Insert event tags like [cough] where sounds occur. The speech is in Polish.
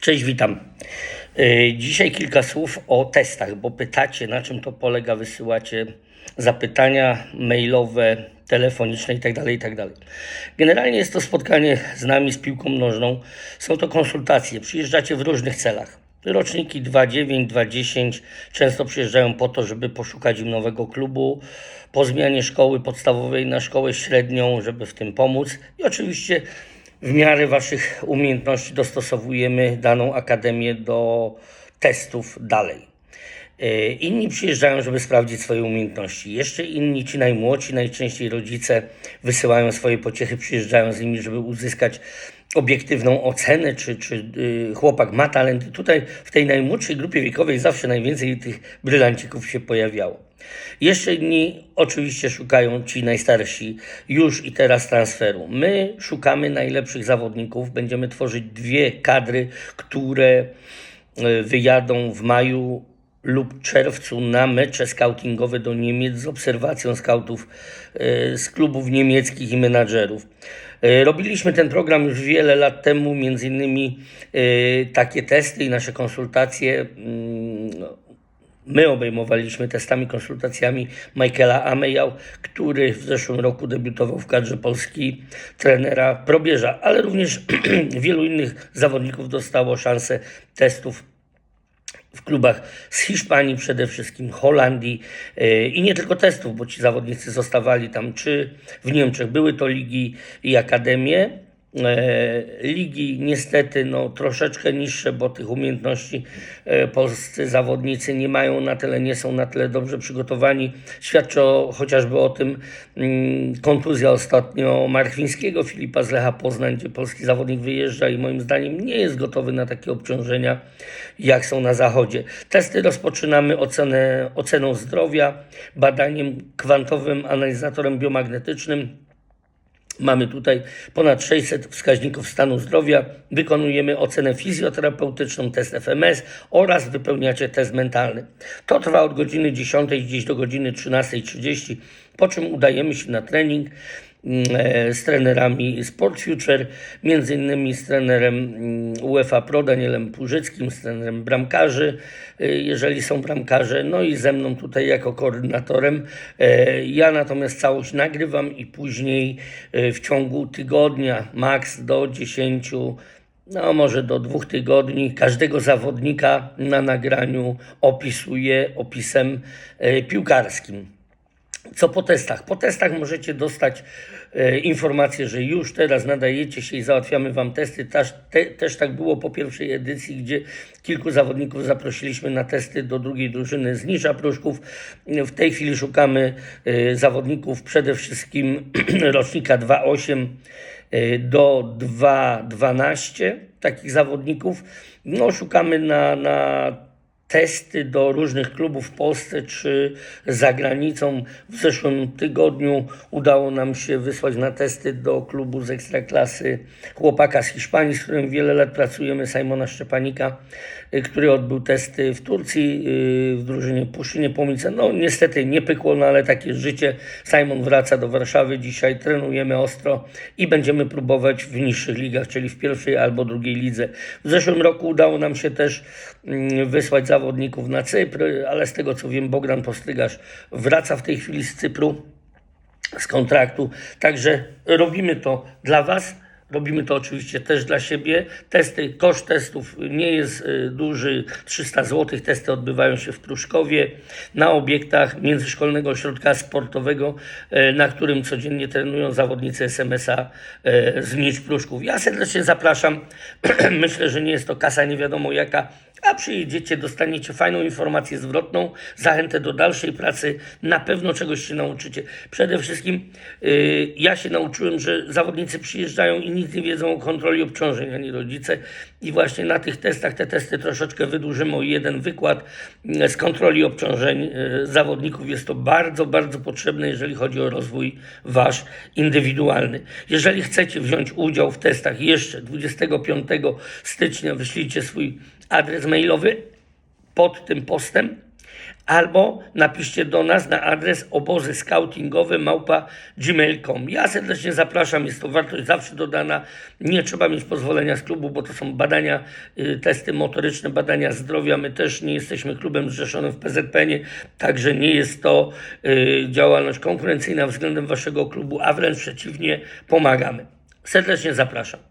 Cześć, witam. Yy, Dzisiaj kilka słów o testach, bo pytacie, na czym to polega, wysyłacie zapytania mailowe, telefoniczne itd., itd. Generalnie jest to spotkanie z nami, z piłką nożną. Są to konsultacje. Przyjeżdżacie w różnych celach. Roczniki 2.9, 2.10 często przyjeżdżają po to, żeby poszukać im nowego klubu, po zmianie szkoły podstawowej na szkołę średnią, żeby w tym pomóc. I oczywiście w miarę Waszych umiejętności dostosowujemy daną akademię do testów dalej. E, Inni przyjeżdżają, żeby sprawdzić swoje umiejętności. Jeszcze inni, ci najmłodsi, najczęściej rodzice wysyłają swoje pociechy, przyjeżdżają z nimi, żeby uzyskać obiektywną ocenę, czy, czy y, chłopak ma talent. Tutaj w tej najmłodszej grupie wiekowej zawsze najwięcej tych brylancików się pojawiało. Jeszcze inni oczywiście szukają ci najstarsi już i teraz transferu. My szukamy najlepszych zawodników. Będziemy tworzyć dwie kadry, które y, wyjadą w maju lub czerwcu na mecze scoutingowe do Niemiec z obserwacją skautów e, z klubów niemieckich i menadżerów. E, Robiliśmy ten program już wiele lat temu, między innymi e, takie testy i nasze konsultacje. My obejmowaliśmy testami, konsultacjami Michaela Amejał, który w zeszłym roku debiutował w kadrze Polski trenera probierza, ale również [clears throat] wielu innych zawodników dostało szansę testów w klubach z Hiszpanii, przede wszystkim Holandii yy, i nie tylko testów, bo ci zawodnicy zostawali tam czy w Niemczech. Były to ligi i akademie. E, Ligi niestety no, troszeczkę niższe, bo tych umiejętności e, polscy zawodnicy nie mają na tyle, nie są na tyle dobrze przygotowani. Świadczy o, chociażby o tym mm, kontuzja ostatnio Marchwińskiego, Filipa z Lecha Poznań, gdzie polski zawodnik wyjeżdża i moim zdaniem nie jest gotowy na takie obciążenia, jak są na zachodzie. Testy rozpoczynamy ocenę, oceną zdrowia, badaniem kwantowym, analizatorem biomagnetycznym. Mamy tutaj ponad 600 wskaźników stanu zdrowia. Wykonujemy ocenę fizjoterapeutyczną, test FMS oraz wypełniacie test mentalny. To trwa od godziny 10 gdzieś do godziny 13.30, po czym udajemy się na trening z trenerami Sport Future, między innymi z trenerem mm, UEFA Pro Danielem Płużyckim, z trenerem bramkarzy, e, jeżeli są bramkarze, no i ze mną tutaj jako koordynatorem. E, Ja natomiast całość nagrywam i później e, w ciągu tygodnia, maks do 10 no może do dwóch tygodni każdego zawodnika na nagraniu opisuję opisem e, piłkarskim. Co po testach? Po testach możecie dostać e, informację, że już teraz nadajecie się i załatwiamy Wam testy. Też, te, też tak było po pierwszej edycji, gdzie kilku zawodników zaprosiliśmy na testy do drugiej drużyny z Nisza Pruszków. W tej chwili szukamy e, zawodników przede wszystkim [clears throat] rocznika 2.8 e, do 2.12 takich zawodników. No, szukamy na, na testy do różnych klubów w Polsce czy za granicą. W zeszłym tygodniu udało nam się wysłać na testy do klubu z ekstraklasy chłopaka z Hiszpanii, z którym wiele lat pracujemy, Simona Szczepanika, y, który odbył testy w Turcji y, w drużynie Puszczynie Pomice. No niestety nie pykło, no ale takie życie. Simon wraca do Warszawy dzisiaj, trenujemy ostro i będziemy próbować w niższych ligach, czyli w pierwszej albo drugiej lidze. W zeszłym roku udało nam się też mm, wysłać zawodników na Cypr, ale z tego co wiem Bogdan Postrygarz wraca w tej chwili z Cypru z kontraktu. Także robimy to dla Was. Robimy to oczywiście też dla siebie. Testy, koszt testów nie jest y, duży, 300 zł. Testy odbywają się w Pruszkowie na obiektach Międzyszkolnego Ośrodka Sportowego, y, na którym codziennie trenują zawodnicy SMS-a y, z Nicz Pruszków. Ja serdecznie zapraszam. [clears throat] Myślę, że nie jest to kasa nie wiadomo jaka, a przyjedziecie, dostaniecie fajną informację zwrotną, zachętę do dalszej pracy, na pewno czegoś się nauczycie. Przede wszystkim yy, ja się nauczyłem, że zawodnicy przyjeżdżają i nic nie wiedzą o kontroli obciążeń, ani rodzice i właśnie na tych testach, te testy troszeczkę wydłużymy o jeden wykład yy, z kontroli obciążeń yy, zawodników. Jest to bardzo, bardzo potrzebne, jeżeli chodzi o rozwój wasz indywidualny. Jeżeli chcecie wziąć udział w testach jeszcze 25 stycznia, wyślijcie swój adres mailowy pod tym postem, albo napiszcie do nas na adres obozy scoutingowe małpa gmail.com. Ja serdecznie zapraszam, jest to wartość zawsze dodana, nie trzeba mieć pozwolenia z klubu, bo to są badania, y, testy motoryczne, badania zdrowia, my też nie jesteśmy klubem zrzeszonym w PZPN-ie, także nie jest to y, działalność konkurencyjna względem waszego klubu, a wręcz przeciwnie, pomagamy. Serdecznie zapraszam.